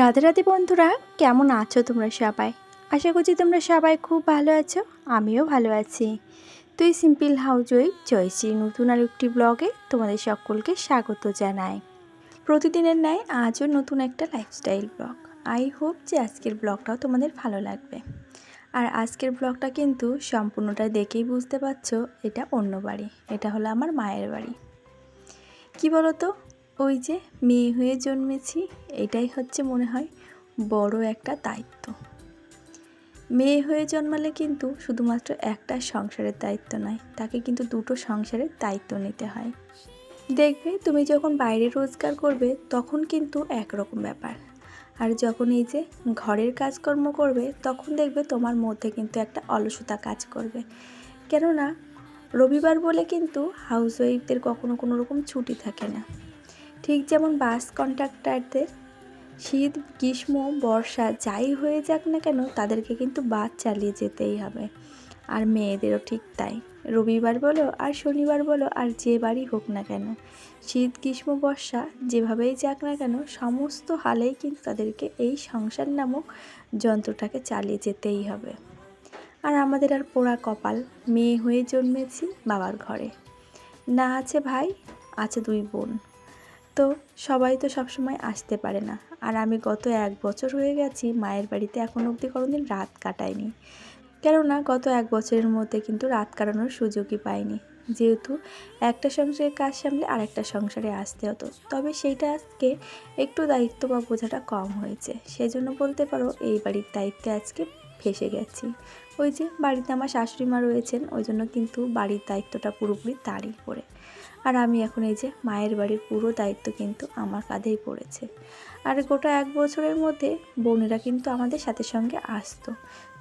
রাধে রাধে বন্ধুরা, কেমন আছো তোমরা সবাই? আশা করছি তোমরা সবাই খুব ভালো আছো, আমিও ভালো আছি। তুই সিম্পল হাউজ ওই জয়শ্রী নতুন আর একটি ব্লগে তোমাদের সকলকে স্বাগত জানাই। প্রতিদিনের ন্যায় আজও নতুন একটা লাইফস্টাইল ব্লগ আই হোপ যে আজকের ব্লগটাও তোমাদের ভালো লাগবে। আর আজকের ব্লগটা কিন্তু সম্পূর্ণটা দেখেই বুঝতে পারছ, এটা অন্য বাড়ি, এটা হলো আমার মায়ের বাড়ি। কি বলো তো ওই যে মেয়ে হয়ে জন্মেছি, এটাই হচ্ছে মনে হয় বড় একটা দায়িত্ব। মেয়ে হয়ে জন্মালে কিন্তু শুধুমাত্র একটা সংসারের দায়িত্ব নয় তাকে কিন্তু দুটো সংসারের দায়িত্ব নিতে হয়। দেখবে তুমি যখন বাইরে রোজগার করবে তখন কিন্তু একরকম ব্যাপার। আর যখন এই যে ঘরের কাজকর্ম করবে তখন দেখবে তোমার মধ্যে কিন্তু একটা অলসতা কাজ করবে। কেননা রবিবার বলে কিন্তু হাউসওয়াইফদের কখনো কোনো রকম ছুটি থাকে না। ঠিক যেমন বাস কন্ট্রাক্টরদের শীত, গ্রীষ্ম, বর্ষা যাই হয়ে যাক না কেন তাদেরকে কিন্তু বাস চালিয়ে যেতেই হবে। আর মেয়েদেরও ঠিক তাই। রবিবার বলো, আর শনিবার বলো, আর যে বাড়ি হোক না কেন, শীত, গ্রীষ্ম, বর্ষা যেভাবেই যাক না কেন, সমস্ত হালেই কিন্তু তাদেরকে এই সংসার নামক যন্ত্রটাকে চালিয়ে যেতেই হবে। আর আমাদের আর পোড়া কপাল, মেয়ে হয়ে জন্মেছি বাবার ঘরে। না আছে ভাই, আছে দুই বোন। তো সবাই তো সবসময় আসতে পারে না। আর আমি গত এক বছর হয়ে গেছি মায়ের বাড়িতে এখন অবধি কোনোদিন রাত কাটাইনি। কেননা গত এক বছরের মধ্যে কিন্তু রাত কাটানোর সুযোগই পাইনি। যেহেতু একটা সংসারের কাজ সামলে আরেকটা সংসারে আসতে হতো। তবে সেইটা আজকে একটু দায়িত্ব বা বোঝাটা কম হয়েছে। সেজন্য বলতে পারো এই বাড়ির দায়িত্বে আজকে ফেসে গেছি। ওই যে বাড়িতে আমার শাশুড়ি মা রয়েছেন, ওই জন্য কিন্তু বাড়ির দায়িত্বটা পুরোপুরি তারই পড়ে আর আমি এখন এই যে মায়ের বাড়ির পুরো দায়িত্ব কিন্তু আমার কাঁধেই পড়েছে। আর গোটা এক বছরের মধ্যে বোনেরা কিন্তু আমাদের সাথে সঙ্গে আসতো।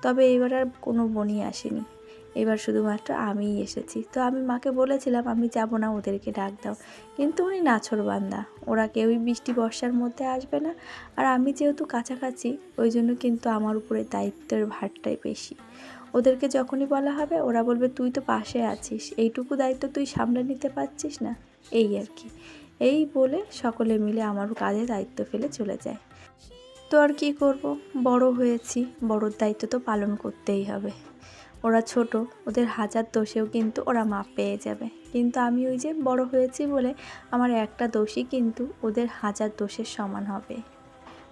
তবে এবার আর কোনো বোনই আসেনি। এবার শুধুমাত্র আমিই এসেছি। তো আমি মাকে বলেছিলাম, আমি যাব না, ওদেরকে ডাক দাও। কিন্তু উনি নাছরবান্দা। ওরা কেউই বৃষ্টি বর্ষার মধ্যে আসবে না। আর আমি যেহেতু কাছাকাছি, ওই জন্য কিন্তু আমার উপরে দায়িত্বের ভারটাই বেশি। ওদেরকে যখনই বলা হবে, ওরা বলবে, তুই তো পাশে আছিস। এইটুকু দায়িত্ব তুই সামলে নিতে পারছিস না? এই আর কি। এই বলে সকলে মিলে আমার কাজে দায়িত্ব ফেলে চলে যায়। তো আর কি করব? বড় হয়েছি। বড়োর দায়িত্ব তো পালন করতেই হবে। ওরা ছোট, ওদের হাজার দোষেও কিন্তু ওরা মাপ পেয়ে যাবে। কিন্তু আমি ওই যে বড় হয়েছি বলে আমার একটা দোষই কিন্তু ওদের হাজার দোষের সমান হবে।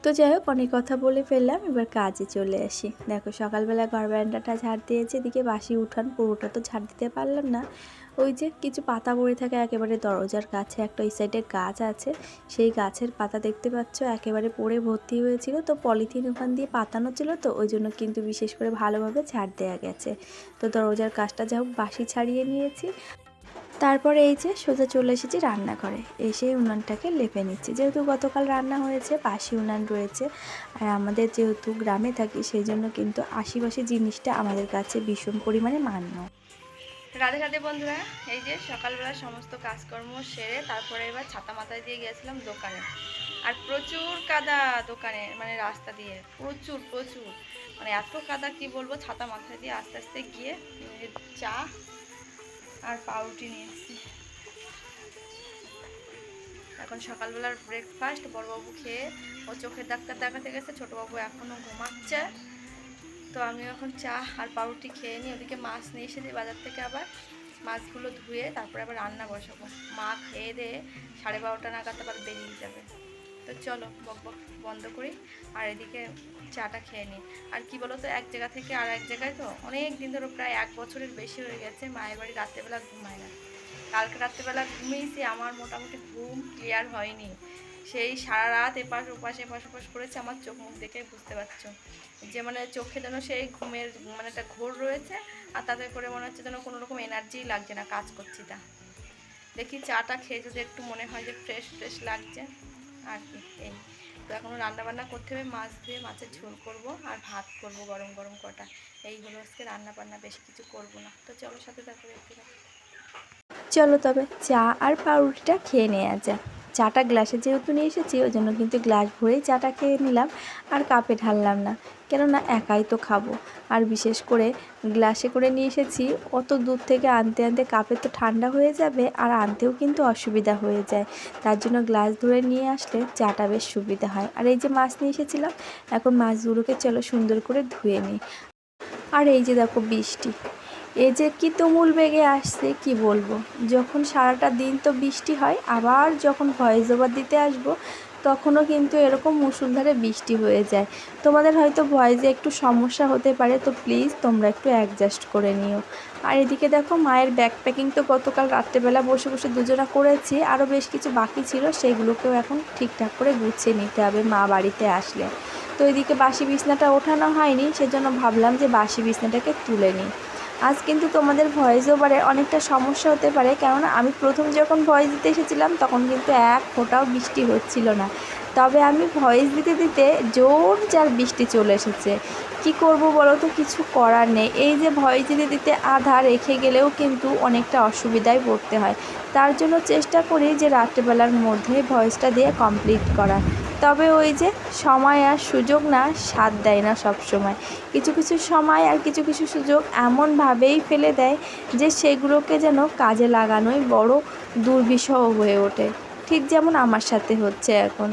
তো যাই হোক, অনেক কথা বলে ফেললাম, এবার কাজে চলে আসি। দেখো, সকালবেলা ঘর বারান্দাটা ঝাড় দিয়েছে, এদিকে বাসি উঠান, পুরোটা তো ঝাড় দিতে পারলাম না। ওই যে কিছু পাতা পড়ে থাকে একেবারে দরজার কাছে, একটা ওই সাইডে গাছ আছে, সেই গাছের পাতা দেখতে পাচ্ছ, একেবারে পড়ে ভর্তি হয়েছিল। তো পলিথিন ওখান দিয়ে পাতানো ছিল তো, ওই জন্য কিন্তু বিশেষ করে ভালোভাবে ঝাড় দেওয়া গেছে। তো দরজার কাজটা যা হোক, বাসি ছাড়িয়ে নিয়েছি। তারপরে এই যে সোজা চলে এসেছি রান্নাঘরে। এসে উনানটাকে লেপে নিচ্ছি। যেহেতু গতকাল রান্না হয়েছে বাসি উনান রয়েছে, আর আমাদের যেহেতু গ্রামে থাকি, সেই জন্য কিন্তু আশিপাশি জিনিসটা আমাদের কাছে ভীষণ পরিমাণে মান্য। রাধে রাধে বন্ধুরা, এই যে সকালবেলা সমস্ত কাজকর্ম সেরে তারপরে এবার ছাতা মাথায় দিয়ে গিয়েছিলাম দোকানে। আর প্রচুর কাদা দোকানে মানে রাস্তা দিয়ে। প্রচুর প্রচুর। মানে এত কাদা, কি বলব, ছাতা মাথায় দিয়ে আস্তে আস্তে গিয়ে চা আর পাউরুটি নিয়েছি এখন সকালবেলার ব্রেকফাস্ট বড়বাবু খেয়ে ও চোখের ডাক্তার দেখাতে গেছে, ছোটোবাবু এখনও ঘুমাচ্ছে। তো আমি এখন চা আর পাউরুটি খেয়ে নিই ওদিকে মাছ নিয়ে এসেছি বাজার থেকে আবার। মাছগুলো ধুয়ে তারপরে আবার রান্না বসাবো। মা খেয়ে দিয়ে সাড়ে বারোটা নাগাদ আবার বেরিয়ে যাবে। তো চলো বক বক বন্ধ করি আর এদিকে চাটা খেয়ে নিই আর কি বলো তো এক জায়গা থেকে আর এক জায়গায় তো অনেক দিন ধরে প্রায় এক বছরের বেশি হয়ে গেছে মায়ের বাড়ি রাত্রেবেলা ঘুমায় না। কালকে রাত্রেবেলা ঘুমিয়েছি, আমার মোটামুটি ঘুম ক্লিয়ার হয়নি। সেই সারা রাত এপাশ ওপাশ এপাশ ওপাশ করেছে, আমার চোখ মুখ দেখে বুঝতে পারছ। যে মানে চোখে যেন সেই ঘুমের মানে একটা ঘোর রয়েছে, আর তাতে করে মনে হচ্ছে যেন কোনো রকম এনার্জিই লাগছে না, কাজ করছি তা। দেখি চাটা খেয়ে যদি একটু মনে হয় যে ফ্রেশ ফ্রেশ লাগছে। আর এই। তো এখনও রান্নাবান্না করতে হবে, মাছ ধুয়ে মাছের ঝোল করব আর ভাত করব গরম গরম কটা। এই হলো আজকে রান্না বান্না বেশি কিছু করব না। তো চলো সাথে দেখো চলো তবে চা আর পাউরুটিটা খেয়ে নেওয়া যাক। চাটা গ্লাসে যেহেতু নিয়ে এসেছি, ওই জন্য কিন্তু গ্লাস ভরেই চাটা খেয়ে নিলাম আর কাপে ঢাললাম না। কেননা একাই তো খাব। আর বিশেষ করে গ্লাসে করে নিয়ে এসেছি, অত দূর থেকে আনতে আনতে কাপে তো ঠান্ডা হয়ে যাবে আর আনতেও কিন্তু অসুবিধা হয়ে যায়। তার জন্য গ্লাস ধরে নিয়ে আসলে চাটা বেশ সুবিধা হয়। আর এই যে মাছ নিয়ে এসেছিলাম, এখন মাছগুলোকে চলো সুন্দর করে ধুয়ে নিই। আর এই যে দেখো বৃষ্টি এই যে কি তুমুল বেগে আসছে, কি বলব? যখন সারাটা দিন তো বৃষ্টি হয়, আবার যখন ভয়েস ওভার দিতে আসব, তখনও কিন্তু এরকম মুসুলধারে বৃষ্টি হয়ে যায়। তোমাদের হয়তো ভয়েসে একটু সমস্যা হতে পারে, তো প্লিজ তোমরা একটু অ্যাডজাস্ট করে নিও। আর এদিকে দেখো, মায়ের ব্যাগ প্যাকিং তো গতকাল রাত্রেবেলা বসে বসে দুজনা করেছি, আরও বেশ কিছু বাকি ছিল, সেগুলোকেও এখন ঠিকঠাক করে গুছিয়ে নিতে হবে মা বাড়িতে আসলে। তো এদিকে বাসি বিছনাটা ওঠানো হয়নি, সেজন্য ভাবলাম যে বাসি বিছনাটাকে তুলে নিই। আজ কিন্তু তোমাদের ভয়েস ওভারে অনেকটা সমস্যা হতে পারে, কেননা আমি প্রথম যখন ভয়েস দিতে এসেছিলাম, তখন কিন্তু এক ফোঁটাও বৃষ্টি হচ্ছিল না। তবে আমি ভয়েস দিতে দিতে জোর যার বৃষ্টি চলে এসেছে। কি করব বলো তো, কিছু করার নেই। এই যে ভয়েস দিতে দিতে আধা রেখে গেলেও কিন্তু অনেকটা অসুবিধায় পড়তে হয়। তার জন্য চেষ্টা করি যে রাত্রেবেলার মধ্যে ভয়েসটা দিয়ে কমপ্লিট করার। তবে ওই যে সময় আর সুযোগ না সাথ দেয় না সব সময় কিছু কিছু সময় আর কিছু কিছু সুযোগ এমনভাবেই ফেলে দেয় যে সেগুলোকে যেন কাজে লাগানোই বড় দুর্বিষহ হয়ে ওঠে। ঠিক যেমন আমার সাথে হচ্ছে এখন।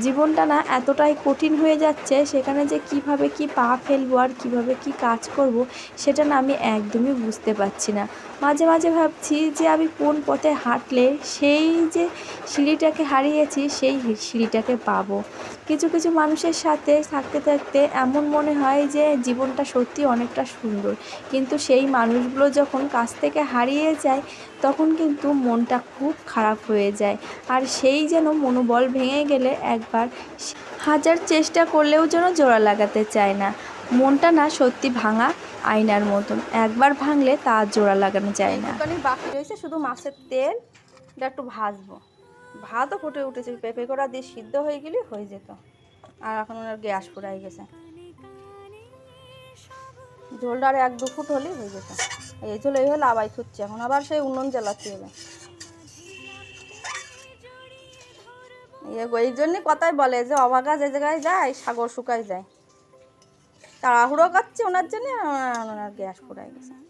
জীবনটা না এতটাই কঠিন হয়ে যাচ্ছে, সেখানে যে কীভাবে কি পা ফেলব আর কীভাবে কি কাজ করব, সেটা না আমি একদমই বুঝতে পারছি না। মাঝে মাঝে ভাবছি যে আমি কোন পথে হাঁটলে সেই যে সিঁড়িটাকে হারিয়েছি, সেই সিঁড়িটাকে পাবো। কিছু কিছু মানুষের সাথে থাকতে থাকতে এমন মনে হয় যে জীবনটা সত্যি অনেকটা সুন্দর। কিন্তু সেই মানুষগুলো যখন কাছ থেকে হারিয়ে যায়, তখন কিন্তু মনটা খুব খারাপ হয়ে যায়। আর সেই যেন মনোবল ভেঙে গেলে একবার হাজার চেষ্টা করলেও যেন জোড়া লাগাতে চায় না। মনটা না সত্যি ভাঙা আয়নার মতন। একবার ভাঙলে তার জোড়া লাগানো যায় না। বাকি রয়েছে শুধু মাছের তেলটা একটু ভাজবো। ভাতও ফুটে উঠেছে, পেঁপে করা দিয়ে সিদ্ধ হয়ে গেলে হয়ে যেত। আর এখন ওনার গ্যাস ফুরাই গেছে। ঝোলটা আর এক দু ফুট হলেই হয়ে যেত। এই ঝোল এই হলে আবাই খুঁজছে এখন আবার সেই উনুন জ্বালাতে হবে। এই- জন্যই কথাই বলে যে অভাগা যে জায়গায় যায়, সাগর শুকায় যায়। তাড়াহুড়ো করছে ওনার জন্য ওনার গ্যাস ফুরাই গেছে।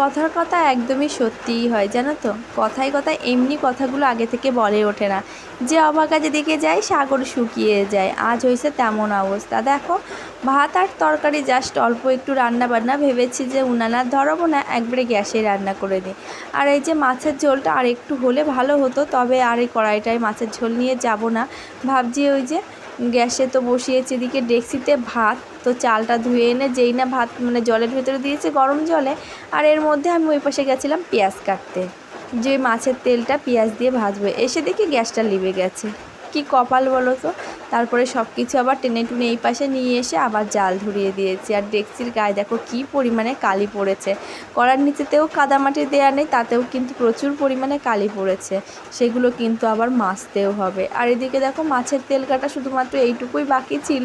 কথার কথা একদমই সত্যিই হয়, জানো তো? কথায় কথায় এমনি কথাগুলো আগে থেকে বলে ওঠে না। যে অবাকা যেদিকে যায়, সাগর শুকিয়ে যায়। আজ হয়েছে তেমন অবস্থা। দেখো, ভাত আর তরকারি জাস্ট অল্প একটু রান্না বান্না ভেবেছি যে উনানার ধরাবো না, একবারে গ্যাসে রান্না করে দিই আর এই যে মাছের ঝোলটা আর একটু হলে ভালো হতো, তবে আর এই কড়াইটায় মাছের ঝোল নিয়ে যাব না। ভাবছি ওই যে গ্যাসে তো বসিয়েছি, এদিকে ডেক্সিতে ভাত তো চালটা ধুয়ে এনে যেই না ভাত মানে জলের ভেতরে দিয়েছে গরম জলে, আর এর মধ্যে আমি ওই পাশে গেছিলাম পেঁয়াজ কাটতে। যে মাছের তেলটা পেঁয়াজ দিয়ে ভাজবে, এসে দেখি গ্যাসটা লিবে গেছে। কি কপাল বলো তো? তারপরে সব কিছু আবার টেনে টুনে এই পাশে নিয়ে এসে আবার জাল ধরিয়ে দিয়েছি। আর ডেক্সির গায়ে দেখো কি পরিমাণে কালি পড়েছে। কড়ার নিচেতেও কাদামাটি দেওয়া নেই, তাতেও কিন্তু প্রচুর পরিমাণে কালি পড়েছে। সেগুলো কিন্তু আবার মাছতেও হবে। আর এদিকে দেখো মাছের তেল কাটা শুধুমাত্র এইটুকুই বাকি ছিল।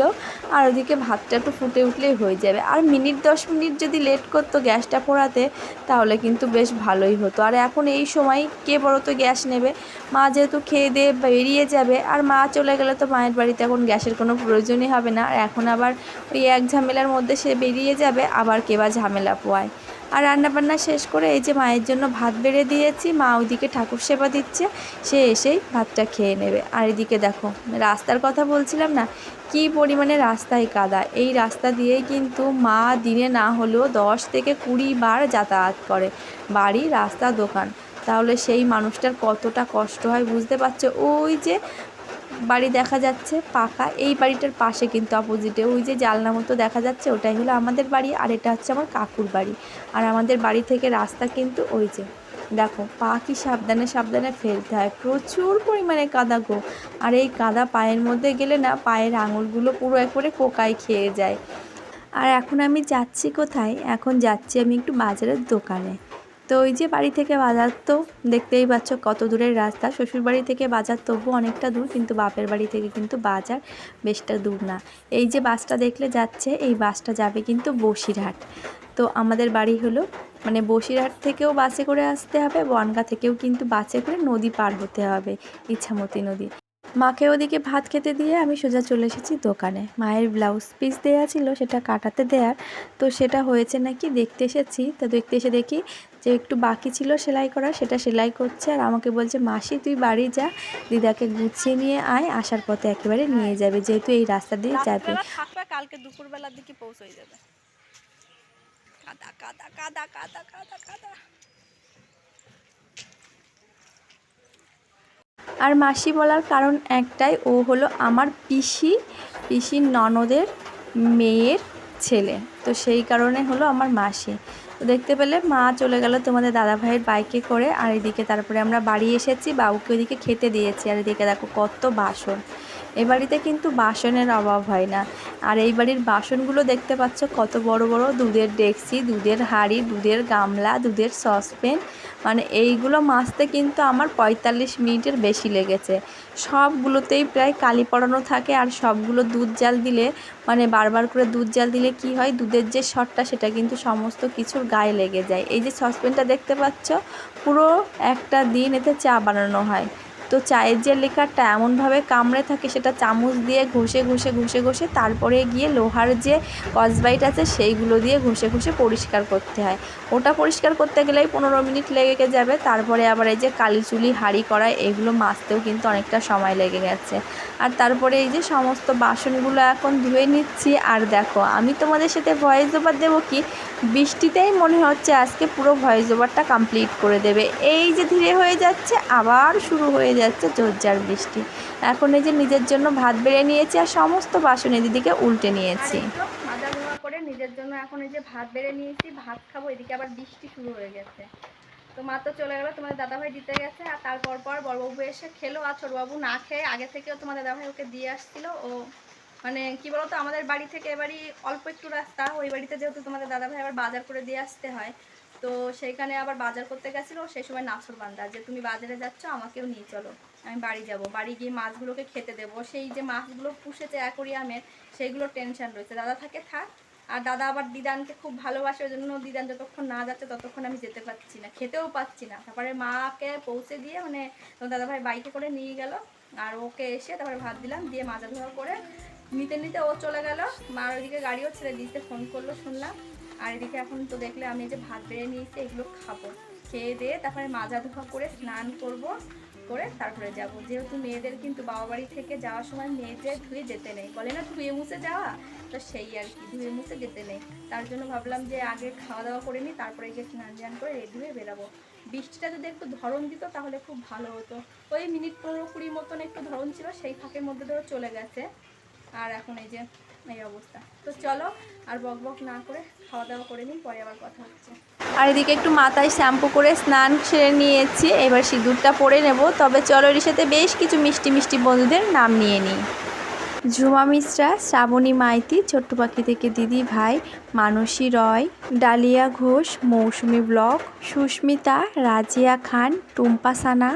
আর ওদিকে ভাতটা একটু ফুটে উঠলেই হয়ে যাবে। আর মিনিট দশ মিনিট যদি লেট করতো গ্যাসটা পোড়াতে, তাহলে কিন্তু বেশ ভালোই হতো। আর এখন এই সময় কে বড় তো গ্যাস নেবে? মা যেহেতু খেয়ে দিয়ে বেরিয়ে যাবে, আর মা চলে গেলে তো মায়ের বাড়িতে এখন গ্যাসের কোনো প্রয়োজনই হবে না। আর এখন আবার ওই এক ঝামেলার মধ্যে সে বেরিয়ে যাবে, আবার কে বা ঝামেলা পোয়ায়। আর রান্নাবান্না শেষ করে এই যে মায়ের জন্য ভাত বেড়ে দিয়েছি, মা ওইদিকে ঠাকুর সেবা দিচ্ছে, সে এসেই ভাতটা খেয়ে নেবে। আর এদিকে দেখো, রাস্তার কথা বলছিলাম না, কি পরিমাণে রাস্তায় কাদা। এই রাস্তা দিয়েই কিন্তু মা দিনে না হলেও দশ থেকে কুড়ি বার যাতায়াত করে। বাড়ি, রাস্তা, দোকান। তাহলে সেই মানুষটার কতটা কষ্ট হয় বুঝতে পারছ? ওই যে বাড়ি দেখা যাচ্ছে পাকা। এই বাড়িটার পাশে কিন্তু অপোজিটে ওই যে জালনা মতো দেখা যাচ্ছে, ওটাই হলো আমাদের বাড়ি আর এটা হচ্ছে আমার কাকুর বাড়ি। আর আমাদের বাড়ি থেকে রাস্তা কিন্তু ওই যে। দেখো, পা কি সাবধানে সাবধানে ফেলতে হয়। প্রচুর পরিমাণে কাদা গো। আর এই কাদা পায়ের মধ্যে গেলে না পায়ের আঙুলগুলো পুরো একবারে কোকায় খেয়ে যায়। আর এখন আমি যাচ্ছি কোথায়? এখন যাচ্ছি আমি একটু বাজারের দোকানে। তো ওই যে বাড়ি থেকে বাজার তো দেখতেই পাচ্ছ কত দূরের রাস্তা। শ্বশুর বাড়ি থেকে বাজার তবু অনেকটা দূর, কিন্তু বাপের বাড়ি থেকে কিন্তু বাজার বেশটা দূর না। এই যে বাসটা দেখলে যাচ্ছে, এই বাসটা যাবে কিন্তু বসিরহাট। তো আমাদের বাড়ি হলো মানে বসিরহাট থেকেও বাসে করে আসতে হবে, বনগা থেকেও কিন্তু বাসে করে নদী পার হতে হবে ইচ্ছামতি নদী। মাকে ওদিকে ভাত খেতে দিয়ে আমি সোজা চলে এসেছি দোকানে। মায়ের ব্লাউজ পিস দেওয়া ছিল, সেটা কাটাতে দেওয়ার তো সেটা হয়েছে নাকি দেখতে এসেছি, তো দেখতে এসে দেখি যে একটু বাকি ছিল সেলাই করা সেটা সেলাই করছে আর আমাকে বলছে মাসি তুই বাড়ি যা দিদাকে গুছিয়ে নিয়ে আয় আসার পথে একেবারে নিয়ে যাবে যেহেতু এই রাস্তা দিয়ে যাবে। কালকে দুপুরবেলার দিকে পৌঁছে যাবে। কাদা কাদা কাদা কাদা কাদা কাদা। আর মাসি বলার কারণ একটাই ও হলো আমার পিসি পিসির ননদের মেয়ের ছেলে। তো সেই কারণে হলো আমার মাসি। তো দেখতে পেলে মা চলে গেল তোমাদের দাদা ভাইয়ের বাইকে করে, আর এদিকে তারপরে আমরা বাড়ি এসেছি, বাবুকে ওইদিকে খেতে দিয়েছি, আর এদিকে দেখো কত বাসন। এ বাড়িতে কিন্তু বাসনের অভাব হয় না। আর এই বাড়ির বাসনগুলো দেখতে পাচ্ছ কত বড় বড় দুধের ডেকচি, দুধের হাঁড়ি, দুধের গামলা, দুধের সসপ্যান। মানে এইগুলো মাজতে কিন্তু আমার পঁয়তাল্লিশ মিনিটের বেশি লেগেছে। সবগুলোতেই প্রায় কালি পড়ানো থাকে আর সবগুলো দুধ জাল দিলে মানে বারবার করে দুধ জাল দিলে কি হয়? দুধের যে শটটা সেটা কিন্তু সমস্ত কিছুর গায়ে লেগে যায়। এই যে সসপ্যানটা দেখতে পাচ্ছ, পুরো একটা দিন এতে চা বানানো হয়। তো চায়ের যে লেকারটা এমনভাবে কামড়ে থাকে, সেটা চামচ দিয়ে ঘষে ঘষে ঘষে ঘষে তারপরে গিয়ে লোহার যে কসবাইট আছে, সেইগুলো দিয়ে ঘষে ঘষে পরিষ্কার করতে হয়। ওটা পরিষ্কার করতে গেলেই পনেরো মিনিট লেগে যাবে। তারপরে আবার এই যে কালি চুলি, হাঁড়ি কড়াই এগুলো মাজতেও কিন্তু অনেকটা সময় লেগে গেছে। আর তারপরে এই যে সমস্ত বাসনগুলো এখন ধুয়ে নিচ্ছি। আর দেখো, আমি তোমাদের সাথে ভয়েস ওভার দেবো কি? বৃষ্টিতেই মনে হচ্ছে আজকে পুরো ভয়েস ওভারটা কমপ্লিট করে দেবে। এই যে ধীরে হয়ে যাচ্ছে, আবার শুরু হয়ে যাচ্ছে জোরজার বৃষ্টি। এখন এই যে নিজের জন্য ভাত বেড়ে নিয়েছি আর সমস্ত বাসন এদিকে উল্টে নিয়েছি। করে নিজের জন্য এখন এই যে ভাত বেড়ে নিয়েছি, ভাত খাব, এদিকে আবার বৃষ্টি শুরু হয়ে গেছে। তো মা তো চলে গেলো, তোমাদের দাদাভাই দিতে গেছে আর তারপর পর বড়বাবু এসে খেলো আর ছোটবাবু না খেয়ে আগে থেকেও তোমাদের দাদাভাই ওকে দিয়ে আসছিল। ও মানে কি বলতো, আমাদের বাড়ি থেকে এবারই অল্প একটু রাস্তা, ওই বাড়িতে যেহেতু তোমাদের দাদাভাই আবার বাজার করে দিয়ে আসতে হয়। তো সেইখানে আবার বাজার করতে গেছিল, সেই সময় নাছর বান্দা, যে তুমি বাজারে যাচ্ছ, আমাকেও নিয়ে চলো। আমি বাড়ি যাব। বাড়ি গিয়ে মাছগুলোকে খেতে দেবো। সেই যে মাছগুলো পুষেছে অ্যাকোরিয়ামের, সেইগুলো টেনশন রয়েছে। দাদা থাকে, থাক। আর দাদা আবার দিদানকে খুব ভালোবাসে, ওই জন্য দিদান যতক্ষণ না যাচ্ছে, ততক্ষণ আমি যেতে পারছি না, খেতেও পাচ্ছি না। তারপরে মাকে পৌঁছে দিয়ে মানে তোমার দাদাভাই বাইকে করে নিয়ে গেল। আর ওকে এসে তারপরে ভাত দিলাম, দিয়ে মাজা ধোয়া করে নিতে নিতে ও চলে গেল। মার ওইদিকে গাড়িও ছেড়ে দিতে ফোন করল, শুনলাম। আর এদিকে এখন তো দেখলে আমি যে ভাত বেড়ে নিয়েছি, এগুলো খাব। খেয়ে দিয়ে তারপরে মাজা ধোয়া করে স্নান করব, করে তারপরে যাব। যেহেতু মেয়েদের কিন্তু বাবা বাড়ি থেকে যাওয়ার সময় মেয়েদের ধুয়ে যেতে নেই। বলে না ধুয়ে মুছে যাওয়া? তো সেই আর কি, ধুয়ে মুছে যেতে নেই। তার জন্য ভাবলাম যে আগে খাওয়া দাওয়া করে নিই, তারপরে গিয়ে স্নান টান করে রেডি হয়ে বেরাবো। বৃষ্টিটা যদি একটু ধরন দিত তাহলে খুব ভালো হতো। ওই মিনিট পনেরো কুড়ি মতন একটু ধরন ছিল, সেই ফাঁকের মধ্যে ধরে চলে গেছে। আর এখন এই যে এই অবস্থা। তো চলো, আর বক বক না করে খাওয়া দাওয়া করে নিই, পরে আবার কথা হচ্ছে। আর এদিকে একটু মাথায় শ্যাম্পু করে স্নান সেরে নিয়েছি, এবার সিঁদুরটা পরে নেব। তবে চলো এর সাথে বেশ কিছু মিষ্টি মিষ্টি বন্ধুদের নাম নিয়ে নিই। ঝুমা মিশ্রা, শ্রাবণী মাইতি, ছোট্ট পাখি থেকে দিদি ভাই, মানসী রয়, ডালিয়া ঘোষ, মৌসুমি ব্লক, সুস্মিতা, রাজিয়া খান, টুম্পা সানা,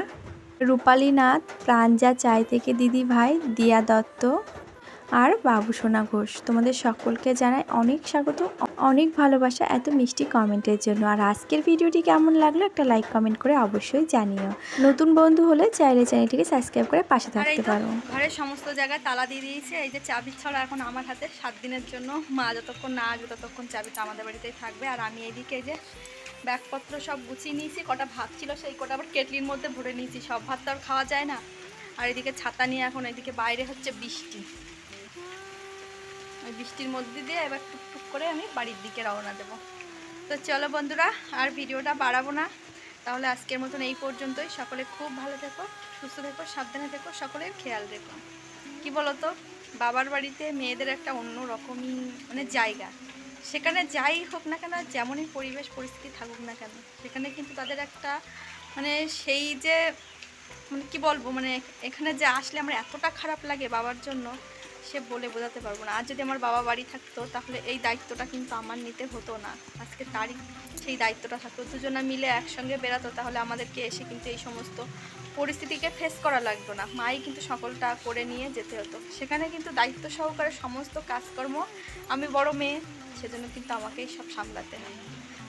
রূপালী নাথ, প্রাঞ্জা চাই থেকে দিদি ভাই, দিয়া দত্ত আর বাবুসোনা ঘোষ তোমাদের সকলকে জানাই অনেক স্বাগত অনেক ভালোবাসা এত মিষ্টি কমেন্টের জন্য। আর আজকের ভিডিওটি কেমন লাগল একটা লাইক কমেন্ট করে অবশ্যই জানিও। নতুন বন্ধু হলে চাইলে চ্যানেলটিকে সাবস্ক্রাইব করে পাশে থাকতে পারো। ঘরের সমস্ত জায়গায় তালা দিয়ে দিয়েছে এই যে চাবি ছড়া এখন আমার হাতে সাত দিনের জন্য। মা যতক্ষণ না আসবে ততক্ষণ চাবিটা আমাদের বাড়িতেই থাকবে। আর আমি এইদিকে যে ব্যাগপত্র সব গুছিয়ে নিয়েছি কটা ভাত ছিল সেই কটা আবার কেটলির মধ্যে ভরে নিয়েছি। সব ভাত তো আর খাওয়া যায় না। আর এদিকে ছাতা নিয়ে এখন এদিকে বাইরে হচ্ছে বৃষ্টি। ওই বৃষ্টির মধ্যে দিয়ে এবার টুকটুক করে আমি বাড়ির দিকে রওনা দেবো। তো চলো বন্ধুরা, আর ভিডিওটা বাড়াবো না। তাহলে আজকের মতন এই পর্যন্তই। সকলে খুব ভালো থেকো, সুস্থ থেকো, সাবধানে থেকো, সকলের খেয়াল রেখো। কি বলো তো বাবার বাড়িতে মেয়েদের একটা অন্য রকমই মানে জায়গা। সেখানে যাই হোক না কেন, যেমনই পরিবেশ, পরিস্থিতি থাকুক না কেন, সেখানে কিন্তু তাদের একটা মানে সেই যে মানে কি বলব? মানে এখানে যে আসলে আমার এতটা খারাপ লাগে বাবার জন্য সে বলে বোঝাতে পারব না। আর যদি আমার বাবা বাড়ি থাকতো, তাহলে এই দায়িত্বটা কিন্তু আমার নিতে হতো না। আজকে তারই সেই দায়িত্বটা থাকতো। দুজনা মিলে একসঙ্গে বেরাতো তাহলে আমাদেরকে এসে কিন্তু এই সমস্ত পরিস্থিতিকে ফেস করা লাগতো না। মাই কিন্তু সকলটা করে নিয়ে যেতে হতো। সেখানে কিন্তু দায়িত্ব সহকারে সমস্ত কাজকর্ম আমি বড় মেয়ে, সেজন্য কিন্তু আমাকেই সব সামলাতে হয়।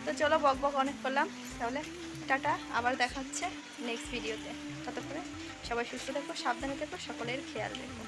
তো চলো বক বক অনেক করলাম। তাহলে টাটা, আবার দেখা হচ্ছে নেক্সট ভিডিওতে ততক্ষণে সবাই সুস্থ থেকো, সাবধানে থেকো, সকলের খেয়াল রেখো।